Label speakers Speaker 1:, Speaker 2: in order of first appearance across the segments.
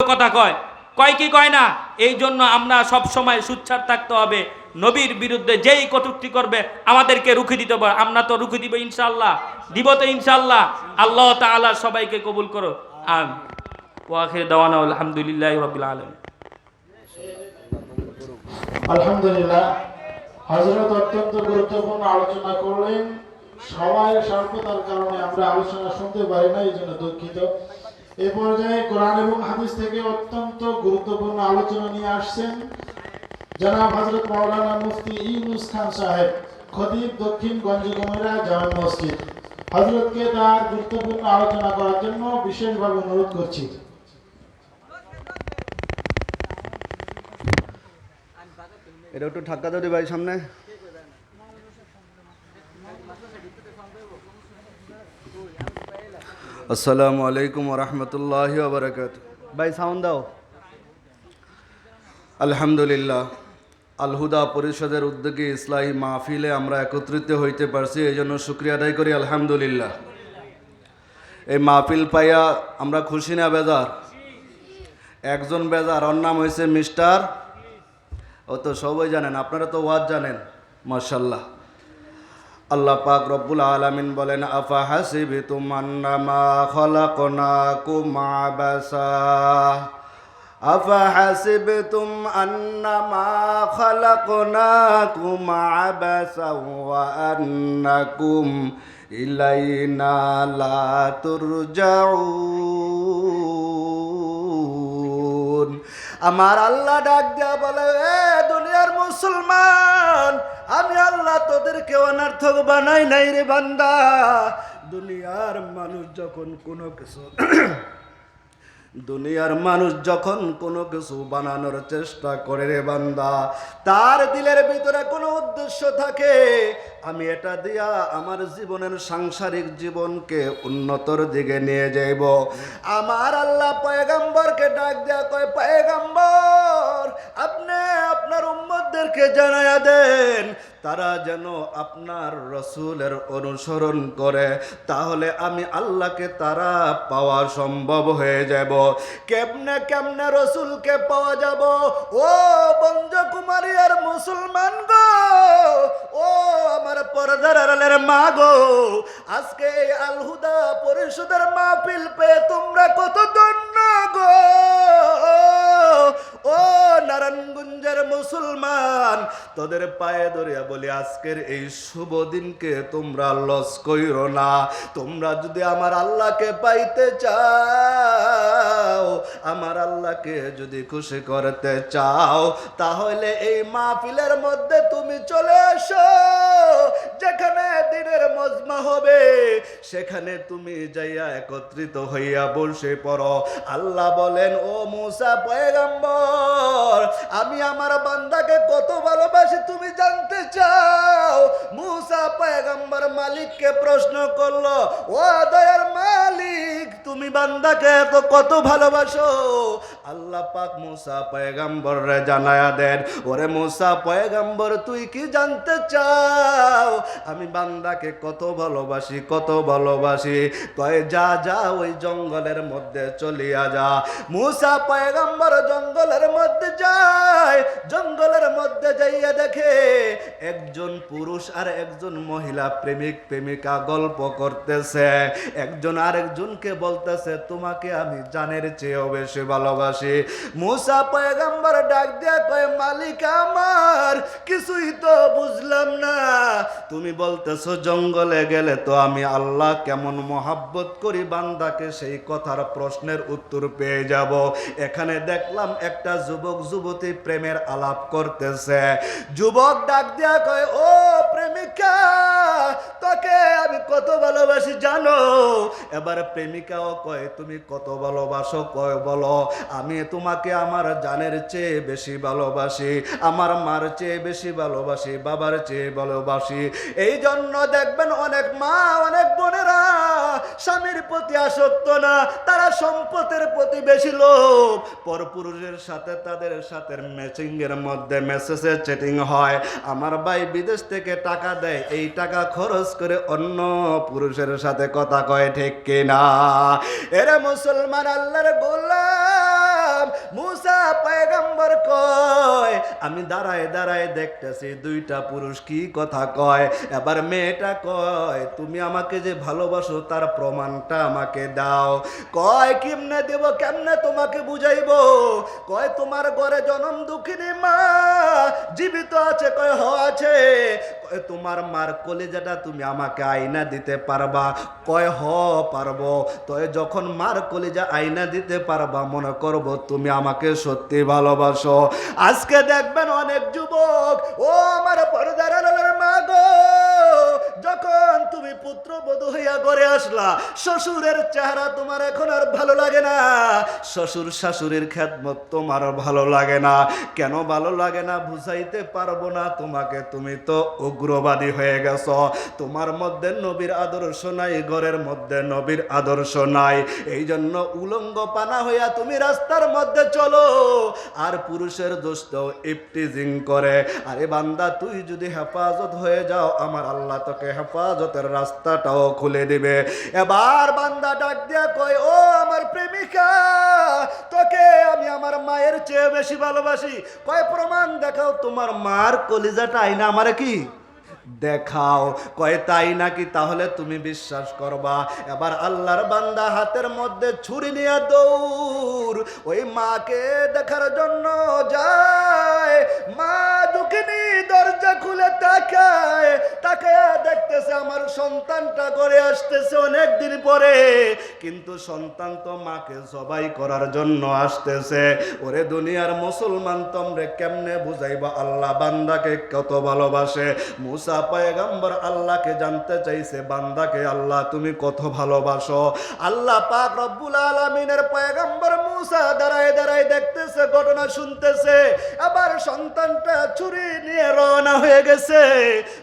Speaker 1: কথা কয়। কয় কি কয় না? এই জন্য আমরা সব সময় সুচ্ছার থাকতে হবে। নবীর বিরুদ্ধে যেই কটূক্তি করবে, আমাদেরকে রুখে দিতে হবে। আমরা তো রুখে দিব ইনশাল্লাহ দিব তো ইনশাল্লাহ আল্লাহ তাআলা সবাইকে কবুল করো আম ওয়াখির দাওয়ানা আলহামদুলিল্লাহ রবিল আলম
Speaker 2: আলহামদুলিল্লাহ। হজরত অত্যন্ত গুরুত্বপূর্ণ আলোচনা করলেন। সময়ের স্বল্পতার কারণে আমরা আলোচনা শুনতে পারি না, এই জন্য দুঃখিত। এ পর্যায়ে কোরআন এবং হাদিস থেকে অত্যন্ত গুরুত্বপূর্ণ আলোচনা নিয়ে আসছেন জনাব হজরত মাওলানা মুফতি ইউনুস খান সাহেব, খতিব দক্ষিণ গঞ্জগমেরা জামা মসজিদ। হজরতকে তার গুরুত্বপূর্ণ আলোচনা করার জন্য বিশেষভাবে অনুরোধ করছি।
Speaker 3: এটা একটু ঠাক্কা দাও ভাই সামনে। আসসালামু আলাইকুম রহমতুল্লাহ বারকাত ভাই সাউন্ড দাও। আলহামদুলিল্লাহ আলহুদা পরিষদের উদ্যোগে ইসলাহী মাহফিলে আমরা একত্রিত হইতে পারছি এই জন্য শুক্রিয়া আদায় করি আলহামদুলিল্লাহ। এই মাহফিল পাইয়া আমরা খুশি না বেজার? একজন বেজার ওর নাম হয়েছে মিস্টার ও তো সবাই জানেন আপনারা তো ওয়াজ জানেন মাশাল্লাহ আল্লাহ পাক রব্বুল আলামিন বলেন আফা হাসিবিতুম আন্নামা খলাকনাকুম আবাসা? আফা হাসিবতুম আন্নামা খলাকনাকুম আবাসা ওয়া আন্নাকুম ইলাইনা লা তুরজাউন। আমার আল্লাহ ডাক দেয়া বলে, এ দুনিয়ার মুসলমান আমি আল্লাহ তোদেরকে অনার্থক বানাই নাই রে বান্দা। দুনিয়ার মানুষ যখন কোনো কিছু দুনিয়ার মানুষ যখন কোনো কিছু বানানোর চেষ্টা করে রে বান্দা, তার দিলের ভিতরে কোনো উদ্দেশ্য থাকে। আমি এটা দিয়া আমার জীবনের সাংসারিক জীবনকে উন্নতর দিকে নিয়ে যাইব। আমার আল্লাহ পয়গাম্বরকে ডাক দেয়া কয়, পয়গাম্বর, আপনি আপনার উম্মতদেরকে জানায়া দেন, তারা যেন আপনার রসুলের অনুসরণ করে, তাহলে আমি আল্লাহকে তারা পাওয়া সম্ভব হয়ে যাব। কেমনে কেমনে রসুলকে পাওয়া যাব? ও বঞ্জ কুমারী আর মুসলমান পর্দার মা গো আজকে আলহুদা পরিষদের মাহফিল পেয়ে তোমরা কত ধন্য গো। ও নারায়ণগঞ্জের মুসলমান, তোদের পায়ে ধরিয়া বলি আজকের এই শুভ দিনকে তোমরা লস কইরো না। তোমরা যদি আমার আল্লাহকে পাইতে চাও, আমার আল্লাহকে যদি খুশি করতে চাও, তাহলে এই মাহফিলের মধ্যে তুমি চলে এসো। যেখানে দিনের মজমা হবে, সেখানে তুমি যাইয়া একত্রিত হইয়া বসে পড়ো। আল্লাহ বলেন, ও মুসা পয়গাম্বর, আমি আমার বান্দাকে কত ভালোবাসি তুমি জানতে চাও? মুসা পয়গাম্বর মালিককে প্রশ্ন করল, ও দয়ার মালিক তুমি বান্দাকে এত কত ভালোবাসো? আল্লাহ পাক মুসা পয়গাম্বর রে জানায়া দেন, ওরে মুসা পয়গাম্বর, তুই কি জানতে চাও? আমি বান্দাকে কত ভালোবাসি কত ভালোবাসি। কয়ে, যা যা, ওই জঙ্গলের মধ্যে চলিয়া যা। মুসা পয়গাম্বর জঙ্গলের মধ্যে যায়, জঙ্গলের মধ্যে যাইয়া দেখে একজন পুরুষ আর একজন মহিলা প্রেমিক প্রেমিকা গল্প করতেছে। একজন আরেকজনকে বলতেছে, তোমাকে আমি জানের চেয়েও বেশি ভালোবাসি। মুসা পয়গাম্বর ডাক দিয়া কয়, মালিক আমার, কিছুই তো বুঝলাম না। তুমি বলতেছো, জঙ্গলে গেলে তো আমি আল্লাহ কেমন মহাব্বত করি, বান্দাকে সেই কথার প্রশ্নের উত্তর পেয়ে যাব। এখানে দেখলাম একটা যুবক, যুবতী প্রেমের আলাপ করতেছে। যুবক ডাক দিয়া কয়, ও প্রেমিকা তোকে আমি কত ভালোবাসি জানো? এবার প্রেমিকাও কয়, তুমি কত ভালোবাসো? কয়, বলো, আমি তোমাকে আমার জানের চেয়ে বেশি ভালোবাসি, আমার মার চেয়ে বেশি ভালোবাসি, বাবার চেয়ে ভালোবাসি। এই জন্য দেখবেন অনেক মা, অনেক বোনেরা স্বামীর প্রতি আসক্ত না, তারা সম্পদের প্রতি বেশি লোভ। পরপুরুষের সাথে তাদের সাথে ম্যাচিং এর মধ্যে মেসেজে চেটিং হয়। আমার ভাই বিদেশ থেকে টাকা দেয়, এই টাকা খরচ করে অন্য পুরুষের সাথে কথা কয় ঠিক কিনা? এরা মুসলমান আল্লাহর গোলাম আমি দাঁড়ায় দাঁড়ায় দেখতেছি দুইটা পুরুষ কি কথা কয়। এবার মেয়েটা কয়, তুমি আমাকে যে ভালোবাসো তার প্রমাণটা আমাকে দাও। কয়, কেমনে দেব, কেমনে তোমাকে বুঝাইবো? কয়, তোমার ঘরে জনম দুঃখিনী মা, জীবিত আছে, কয় হ আছে। কয়, তোমার মার কলেজাটা তুমি আমাকে আয়না দিতে পারবা। কয়, হ, পারব। তো যখন মার কলেজা আয়না দিতে পারবা, মনে করব তুমি আমাকে সত্যি ভালোবাসো। আজকে দেখবেন অনেক যুবক, ও আমার পরদার মা গো, যখন তুমি পুত্রবধূ আসলা। শ্বশুরের চেহারা তোমার এখন আর ভালো লাগে না। শ্বশুর শাশুড়ির খেদমত তোমার ভালো লাগে না। কেন ভালো লাগে না বুঝাইতে পারব না। তোমাকে তুমি তো উগ্রবাদী হয়ে গেছো। তোমার মধ্যে নবীর আদর্শ নাই, ঘরের মধ্যে নবীর আদর্শ নাই। এই জন্য উলঙ্গ পানা হইয়া তুমি রাস্তার মধ্যে চলো। আর পুরুষের দোস্ত ইফটিজিং করে। আরে বান্দা, তুই যদি হেফাজত হয়ে যাও, আমার আল্লাহ তোকে হেফাজতের রাস্তাটাও খুলে দিবে। এবার বান্দা ডাক দিয়া কয়, ও আমার প্রেমিকা, তোকে আমি আমার মায়ের চেয়ে বেশি ভালোবাসি। কয়, প্রমাণ দেখাও, তোমার মার কলিজাটা আইনা আমারে কি? দেখাও। কয়, তাই নাকি? তাহলে তুমি বিশ্বাস করবা। এবার আল্লাহর বান্দা হাতের মধ্যে ছুরি নিয়ে দৌড়, ওই মাকে দেখার জন্য যায়। মা দুঃখিনী দরজা খুলে তাকায় তাকায় দেখতেছে আমার সন্তানটা করে আসতেছে অনেক দিন পরে। কিন্তু সন্তান তো মাকে জবাই করার জন্য আসতেছে। ওরে দুনিয়ার মুসলমান তোমরে কেমনে বুঝাইবা? আল্লাহ বান্দাকে কত ভালোবাসে। মুসা পয়গম্বর আল্লাহকে জানতে চাইছে, বান্দাকে আল্লাহ তুমি কত ভালোবাসো? আল্লাহ পাক রব্বুল আলামিনের পয়গম্বর মুসা দাঁড়ায় দাঁড়ায় দেখতেছে, ঘটনা শুনতেছে। আবার সন্তানটা ছুরি নিয়ে রওনা হয়ে গেছে।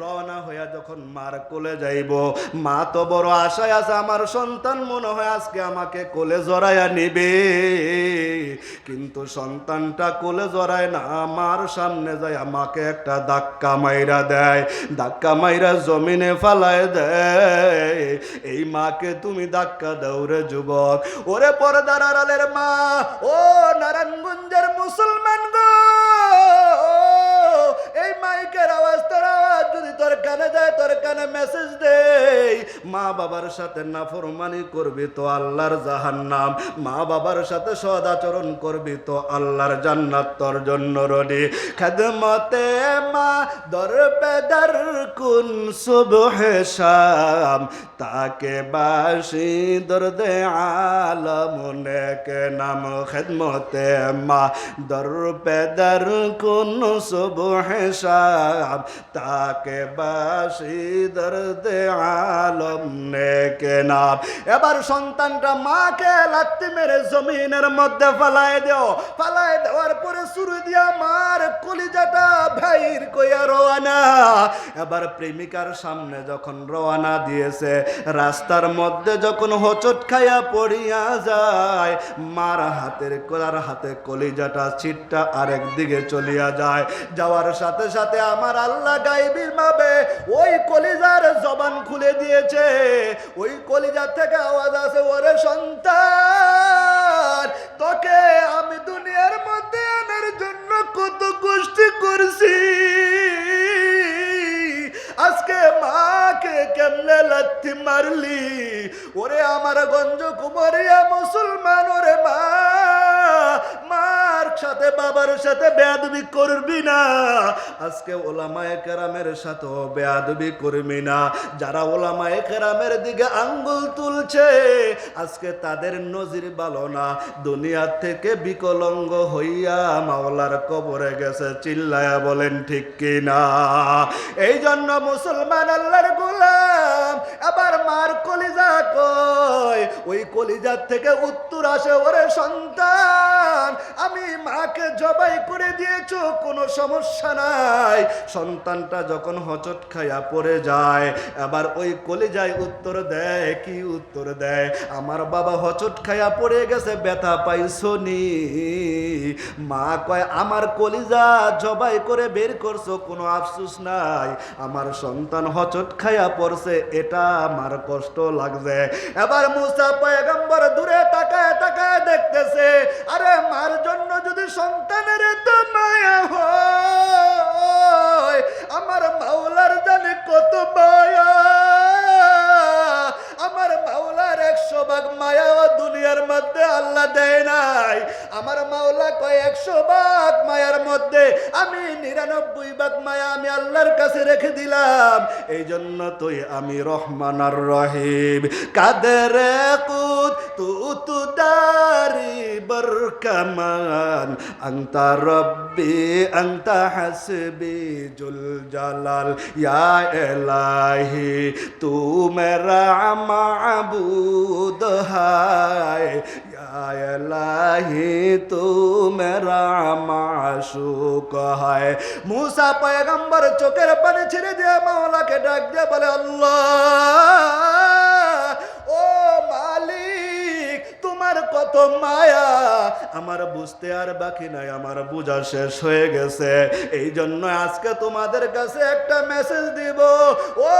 Speaker 3: রওনা হয়ে যখন মার কোলে যাইব, মা তো বড় আশায় আছে, আমার সন্তান মনে হয় আজকে আমাকে কোলে জড়াইয়া নিবে। কিন্তু সন্তানটা কোলে জড়ায় না আমার সামনে যায় আমাকে একটা ধাক্কা মাইরা দেয়, ধাক্কা মাইরা জমিনে ফালায় দেয়। এই মাকে তুমি ধাক্কা দাও রে যুবক। ওরে পর্দার আড়ালের মা, ও নারায়ণগঞ্জের মুসলমান গো! এই মাইকের আওয়াজ তোর আওয়াজ যদি তোর কানে যায়, তোর কানে মেসেজ দেই মা বাবার সাথে নাফরমানি করবি তো আল্লাহর জাহান্নাম। মা বাবার সাথে সদাচরণ করবি তো আল্লাহর জান্নাত তোর জন্য রডি খেদমতে মা, দর পেদার কুন সুবহ শাম। তাকে বাসি দর্দে আলমনে কে নাম খেদমতে মা। দর পেদার কুন সুবহ শাম তাকে বাসি দর্দে আলম নে কে নাম এবার সন্তানটা মাকে লাত্তি মেরে জমিনের মধ্যে ফালায় দেও ফালায় দেওয়ার পরে শুরু দিয়া মার কলিজাটা ভাইর কইয়া রওয়ানা এবার প্রেমিকার সামনে যখন রওয়ানা দিয়েছে রাস্তার মধ্যে যখন হোচট খাইয়া পড়িয়া যায় মার হাতের কোলার হাতে কলিজাটা ছিটটা আরেক দিকে চলিয়া যায়। যাওয়ার সাথে সাথে আমার আল্লাহ গাইবির মাবে ওই কলিজার জবান খুলে দিয়েছে। ওই কলিজার থেকে আওয়াজ আছে ওরে সন্তান, তোকে আমি দুনিয়ার মধ্যে আনার জন্য কত কষ্ট করছি। আজকে মাকে কেমনে লাথি মারলি? ওরে আমার গঞ্জ কুমারিয়া মুসলমান, ওরে মা মার সাথে, বাবার সাথে বেয়াদবি করবি না। আজকে ওলামায়ে কেরামের সাথেও বেয়াদবি করবি না। যারা ওলামায়ে কেরামের দিকে আঙ্গুল তুলছে, আজকে তাদের নজির ভালো না। দুনিয়ার থেকে বিকলঙ্গ হইয়া মাওলার কবরে গেছে, চিল্লায়া বলেন ঠিক কি না? এই জন্য মুসলমান আল্লাহর গোলাম আবার মার কলিজা কয় ওই কলিজার থেকে উত্তর আসে, ওরে সন্তান! আমি মাকে জবাই করে দিয়েছ, কোনো সমস্যা নাই। সন্তানটা যখন হচট খাইয়া পড়ে যায় আবার ওই কলিজায় উত্তর দেয়, কি উত্তর দেয়? আমার বাবা হচট খাইয়া পড়ে গেছে, ব্যথা পাইছো নি? মা কয়, আমার কলিজা জবাই করে বের করছ, কোনো আফসুস নাই। আমার সন্তান হচট খাইয়া পড়ছে, এটা আমার কষ্ট লাগছে। এবার মুসা পয়গম্বর দূরে তাকায় তাকায় দেখতেছে, আরে মার জন্য জন্য যদি সন্তানের এত মায়া হয়, আমার মাওলার জানে কত মায়া। আমার মাওলার একশো ভাগ মায়া মাওলা কয়, একশো ভাগ মায়ার মধ্যে আমি নিরানব্বই ভাগ মায়া আমি আল্লাহর কাছে রেখে দিলাম। এই জন্য তুই আমি রহমান আর রহিম। কাদের কুত তু তু দারি বরকামান। আংতা রব্বি হাসবি জুল জালাল ইয়া এলাহি, তু মেরা মাবুদ হায়। এলাহি তু মেরা মাশুক হয়। মুসা পয়গম্বর চোখের পানি ছেড়ে দিয়ে মাওলাকে ডাক দিয়ে বলে, আল্লাহ, ও মালিক তোমার কত মায়া? আমার বুঝতে আর বাকি নাই, আমার বোঝা শেষ হয়ে গেছে। এই জন্য আজকে তোমাদের কাছে একটা মেসেজ দিব। ও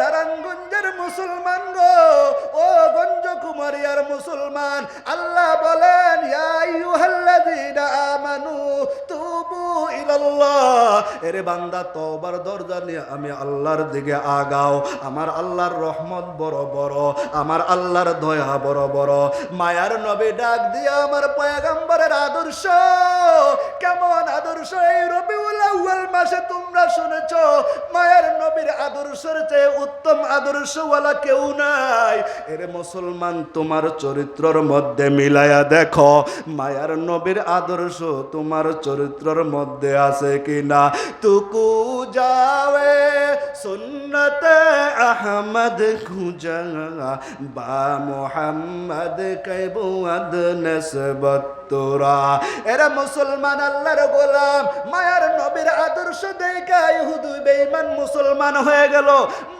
Speaker 3: নারায়ণগঞ্জের মুসলমান গো, ও গঞ্জ কুমারিয়ার মুসলমান, আল্লাহ বলেন, ইয়া ইলাল্লাহ এরে বান্দা, তওবার দরজা নিয়ে আমি আল্লাহর দিকে আগাও। আমার আল্লাহর রহমত বড় বড়, আমার আল্লাহর দয়া বড় বড়। মায়ার নবী ডাক দিয়ে আমার পয়গম্বরের আদর্শ, কেমন আদর্শ এই রবিউল আউয়াল মাসে তোমরা শুনেছ? মায়ের নবীর আদর্শের চেয়ে উত্তম আদর্শওয়ালা কেউ নাই। এর মুসলমান, তোমার চরিত্রর মধ্যে মিলায়া দেখো। মায়ার নবীর আদর্শ তোমার চরিত্রর মধ্যে আছে কিনা? তুকু যাওয়ে সুন্নত আহমদ খুঁজা। বা মোহাম্মদ কৈবুয়াদ নসবত তোরা। এরা মুসলমান আল্লাহর গোলাম, মায়ার নবীর আদর্শ দেখা ইহুদু বেঈমান মুসলমান হয়ে গেল।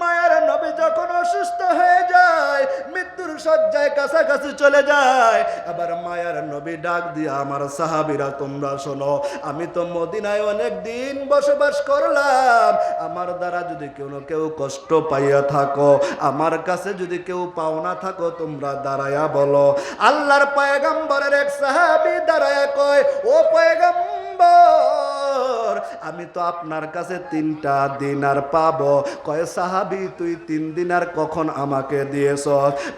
Speaker 3: মায়ার নবী যখন অসুস্থ হয়ে যায় মৃত্যুর শয্যায় কাছাকাছি চলে যায়। আবার মায়ার নবী ডাক দিয়ে আমার সাহাবীরা, তোমরা শোনো, আমি তো মদিনায় অনেক দিন বসবাস করলাম। আমার দ্বারা যদি কেউ কেউ কষ্ট পাইয়া থাকো, আমার কাছে যদি কেউ পাওনা থাকো, তোমরা দাঁড়ায়া বলো। আল্লাহর পয়গম্বরের এক সাহাবি দাঁড়ায়া কয়, ও পয়গম্বর আমি তো আপনার কাছে তিনটা দিন আর পাবো। কয়, সাহাবি, তুই তিন দিন আর কখন আমাকে দিয়েছ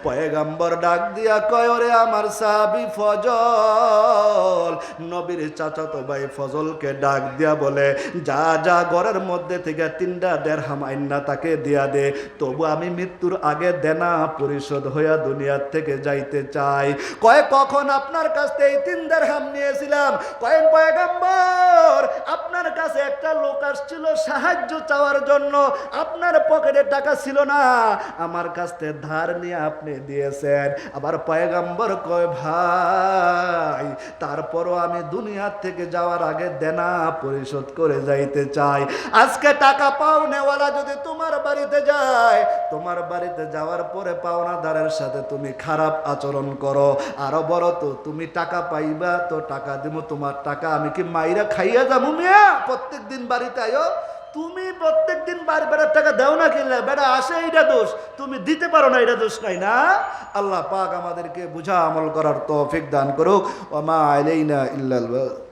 Speaker 3: পয়গাম্বর ডাক দিয়া কয়, ওরে আমার সাহাবি, ফজল। নবীর চাচাতো ভাই ফজলকে ডাক দিয়া বলে, যা যা, ঘরের মধ্যে থেকে তিনটা দেড় হামাইন্না তাকে দিয়া দে। তবু আমি মৃত্যুর আগে দেনা পরিশোধ হইয়া দুনিয়ার থেকে যাইতে চাই। কয়, কখন আপনার কাছ থেকে তিন দেড় হাম নিয়েছিলাম? কয়েন পয়গাম্বর, আপনার কাছে একটা লোক আসছিল সাহায্য চাওয়ার জন্য। আপনার পকেটে টাকা ছিল না। আমার কাছ ধার নিয়ে আপনি দিয়েছেন। আবার পয়গাম্বর কয়, ভাই, তারপরও আমি দুনিয়ার থেকে যাওয়ার আগে দেনা পরিশোধ করে যাইতে চাই। আজকে টাকা পাও নেওয়ালা যদি তোমার বাড়িতে যায়, তোমার বাড়িতে যাওয়ার পরে পাওনাদারের সাথে তুমি খারাপ আচরণ করো। আরও বড় তো, তুমি টাকা পাইবা তো টাকা দিব তোমার টাকা আমি কি মাইরা খাইয়া যাব মিয়া? প্রত্যেক দিন বাড়িতে আয়ো, তুমি প্রত্যেক দিন বাড়ি বেড়ার টাকা দাও না কিনলে, বেড়া আসে এটা দোষ, তুমি দিতে পারো না এটা দোষ নাই না আল্লাহ পাক আমাদেরকে বুঝা আমল করার তৌফিক দান করুক ও ওমা আলাইনা ইল্লাল বালাগ।